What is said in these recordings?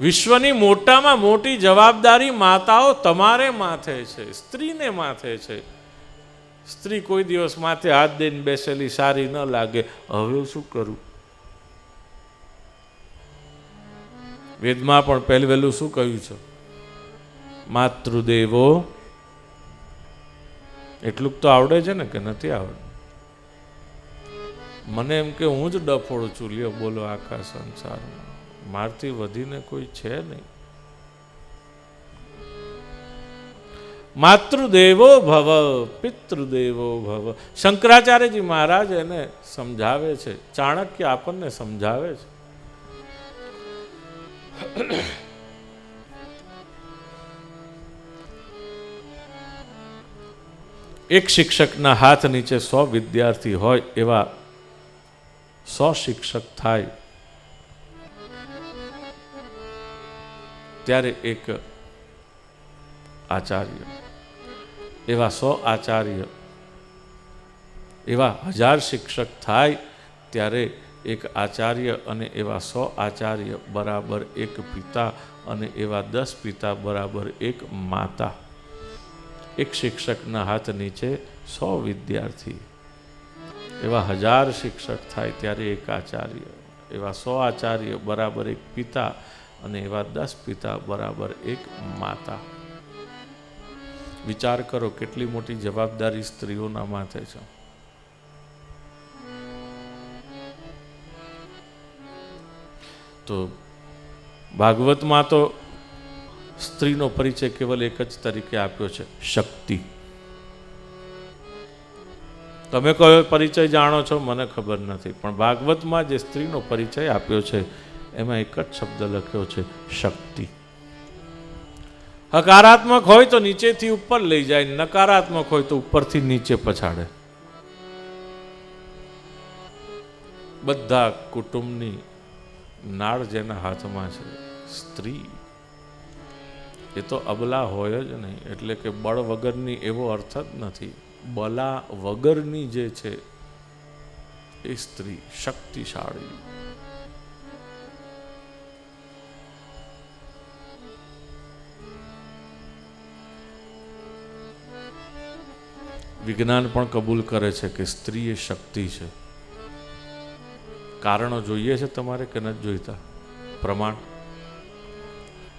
વિશ્વની મોટામાં મોટી જવાબદારી માતાઓ તમારે માથે છે, સ્ત્રીને માથે છે. સ્ત્રી કોઈ દિવસ માથે હાથ દઈને બેસેલી સારી ન લાગે. હવે શું કરું? વેદમાં પણ પહેલું વહેલું શું કહ્યું છે? માતૃદેવો, એટલું તો આવડે છે ને કે નથી આવડતું? મને એમ કે હું જ ડફોડ છું. લ્યો, બોલો આખા સંસારમાં. મારથી વધીને કોઈ છે નહીં. માતૃદેવો ભવ, પિતૃદેવો ભવ. શંકરાચાર્યજી મહારાજ એને સમજાવે છે, ચાણક્ય આપણને સમજાવે છે. એક શિક્ષકના હાથ નીચે સો વિદ્યાર્થી હોય એવા સો શિક્ષક થાય. ત્યારે એક આચાર્ય, એવા સો આચાર્ય, એવા હજાર શિક્ષક થાય ત્યારે એક આચાર્ય અને એવા સો આચાર્ય બરાબર એક પિતા અને એવા દસ પિતા બરાબર એક માતા. એક શિક્ષકના હાથ નીચે સો વિદ્યાર્થી. એવા હજાર શિક્ષક થાય ત્યારે એક આચાર્ય, એવા સો આચાર્ય બરાબર એક પિતા અને એવા દસ પિતા બરાબર એક માતા. વિચાર કરો કેટલી મોટી જવાબદારી સ્ત્રીઓના માથે છે. તો ભાગવતમાં તો સ્ત્રીનો પરિચય કેવલ એક જ તરીકે આપ્યો છે, શક્તિ. તમે કયો પરિચય જાણો છો? મને ખબર નથી. પણ ભાગવતમાં જે સ્ત્રીનો પરિચય આપ્યો છે એમાં એક જ શબ્દ લખ્યો છે, શક્તિ. હકારાત્મક હોય તો નીચેથી ઉપર લઈ જાય, નકારાત્મક હોય તો ઉપરથી નીચે પછાડે. બધા કુટુંબની નાળ જેના હાથમાં છે, સ્ત્રી, એ તો અબલા હોય જ નહીં, એટલે કે બળ વગરની એવો અર્થ જ નથી. બલા વગરની જે છે, એ સ્ત્રી શક્તિશાળી. વિજ્ઞાન પણ કબૂલ કરે છે કે સ્ત્રી એ શક્તિ છે. કારણો જોઈએ છે તમારે કે નથી જોઈતા? પ્રમાણ?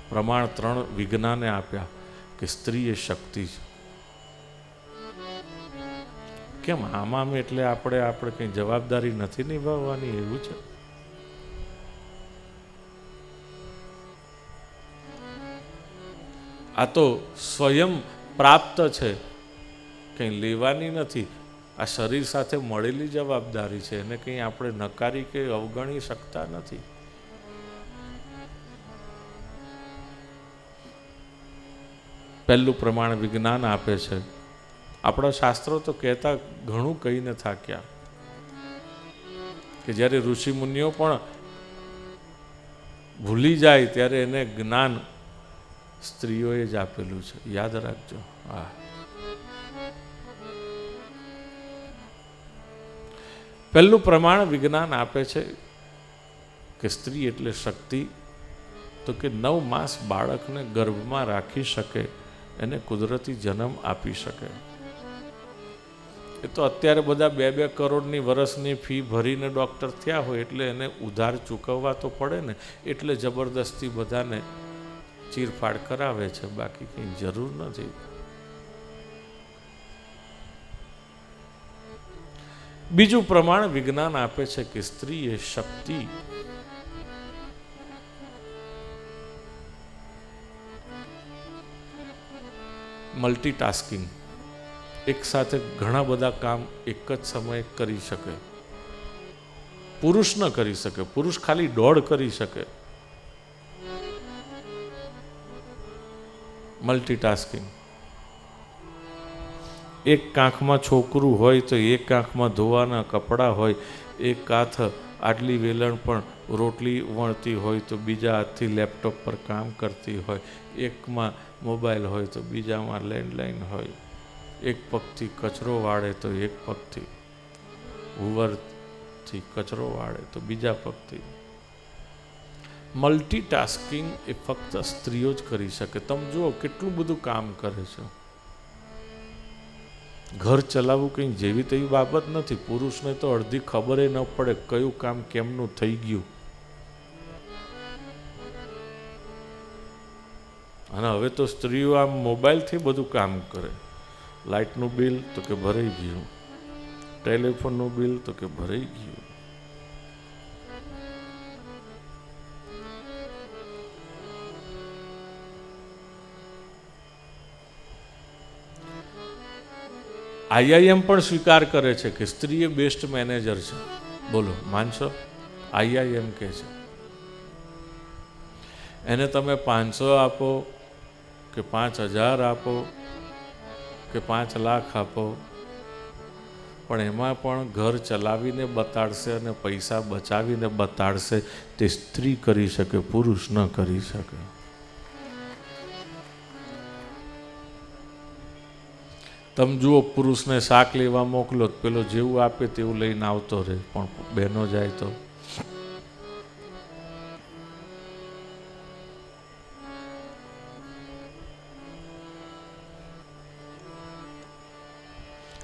પ્રમાણ ત્રણ વિજ્ઞાને આપ્યા કે સ્ત્રી એ શક્તિ છે. કેમ આમાં એટલે આપણે આપણે કંઈ જવાબદારી નથી નિભાવવાની એવું છે? આ તો સ્વયં પ્રાપ્ત છે કંઈ લેવાની નથી. આ શરીર સાથે મળેલી જવાબદારી છે. એને કંઈ આપણે નકારી કે અવગણી શકતા નથી. પહેલું પ્રમાણ વિજ્ઞાન આપે છે. આપણા શાસ્ત્રો તો કહેતા ઘણું કહીને થાક્યા. કે જ્યારે ઋષિ મુનિઓ પણ ભૂલી જાય ત્યારે એને જ્ઞાન સ્ત્રીઓએ જ આપેલું છે. યાદ રાખજો. હા. પહેલું પ્રમાણ વિજ્ઞાન આપે છે કે સ્ત્રી એટલે શક્તિ, તો કે નવ માસ બાળકને ગર્ભમાં રાખી શકે, એને કુદરતી જન્મ આપી શકે. એ તો અત્યારે બધા બે બે કરોડની વર્ષની ફી ભરીને ડૉક્ટર થયા હોય, એટલે એને ઉધાર ચૂકવવા તો પડે ને, એટલે જબરદસ્તી બધાને ચીરફાડ કરાવે છે, બાકી કંઈ જરૂર નથી. બીજું પ્રમાણ વિજ્ઞાન આપે છે કે સ્ત્રી એ શક્તિ મલ્ટીટાસ્કિંગ એક સાથે ઘણા બધા કામ એક જ સમયે કરી શકે. પુરુષ ન કરી શકે, પુરુષ ખાલી દોડ કરી શકે. મલ્ટીટાસ્કિંગ એક કાંખમાં છોકરું હોય તો એક આંખમાં ધોવાના કપડાં હોય, એક હાથ આટલી વેલણ પણ રોટલી વણતી હોય તો બીજા હાથથી લેપટોપ પર કામ કરતી હોય, એકમાં મોબાઈલ હોય તો બીજામાં લેન્ડલાઇન હોય, એક પગથી કચરો વાળે તો એક પગથી, હુવરથી કચરો વાળે તો બીજા પગથી. મલ્ટીટાસ્કિંગ એ ફક્ત સ્ત્રીઓ જ કરી શકે. તમે જુઓ કેટલું બધું કામ કરે છે. ઘર ચલાવવું કંઈ જેવી તેવી બાબત નથી. પુરુષને તો અડધી ખબર ન પડે કયું કામ કેમનું થઈ ગયું. અને હવે તો સ્ત્રીઓ આમ મોબાઈલથી બધું કામ કરે. લાઇટનું બિલ તો કે ભરાઈ ગયું. ટેલિફોનનું બિલ તો કે ભરાઈ ગયું. આઈઆઈએમ પણ સ્વીકાર કરે છે કે સ્ત્રી એ બેસ્ટ મેનેજર છે. બોલો, માનશો? આઈઆઈએમ કહે છે? એને તમે પાંચસો આપો કે પાંચ હજાર આપો કે પાંચ લાખ આપો, પણ એમાં પણ ઘર ચલાવીને બતાડશે અને પૈસા બચાવીને બતાડશે તે સ્ત્રી કરી શકે, પુરુષ ન કરી શકે. તમે જુઓ, પુરુષને શાક લેવા મોકલો પેલો જેવું આપે તેવું લઈને આવતો રહે. પણ બહેનો જાય તો.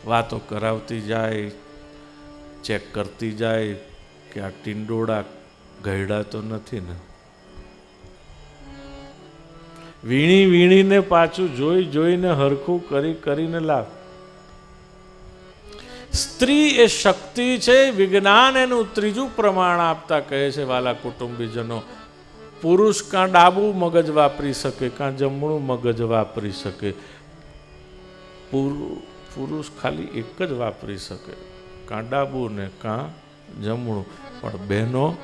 વાતો કરાવતી જાય, ચેક કરતી જાય કે આ ટીંડોળા ગયડા તો નથી ને. વીણી વીણીને પાછું જોઈ જોઈને હરખું કરી કરીને લાવ. સ્ત્રી એ શક્તિ છે, વિજ્ઞાન એનું ત્રીજું પ્રમાણ આપતા કહે છે વાલા કુટુંબીજનો. પુરુષ કાં ડાબું મગજ વાપરી શકે, કાં જમણું મગજ વાપરી શકે. પુરુ- પુરુષ ખાલી એક જ વાપરી શકે, કાં ડાબું ને કાં જમણું. પણ બહેનો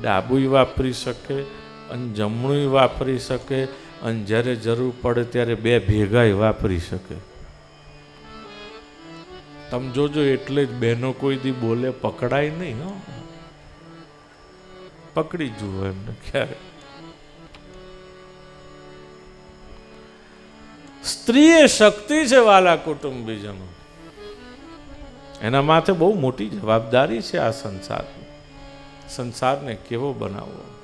ડાબુય વાપરી શકે અને જમણું વાપરી શકે. અને જ્યારે જરૂર પડે ત્યારે બે ભેગાય વાપરી શકે. તમે જોજો, એટલે જ બહેનો કોઈ દી બોલે, પકડાય નહીં, હો. પકડી જુઓ એમને ક્યારે. સ્ત્રી એ શક્તિ છે વાલા કુટુંબીજનો. એના માથે બહુ મોટી જવાબદારી છે આ સંસારની. સંસારને કેવો બનાવવો?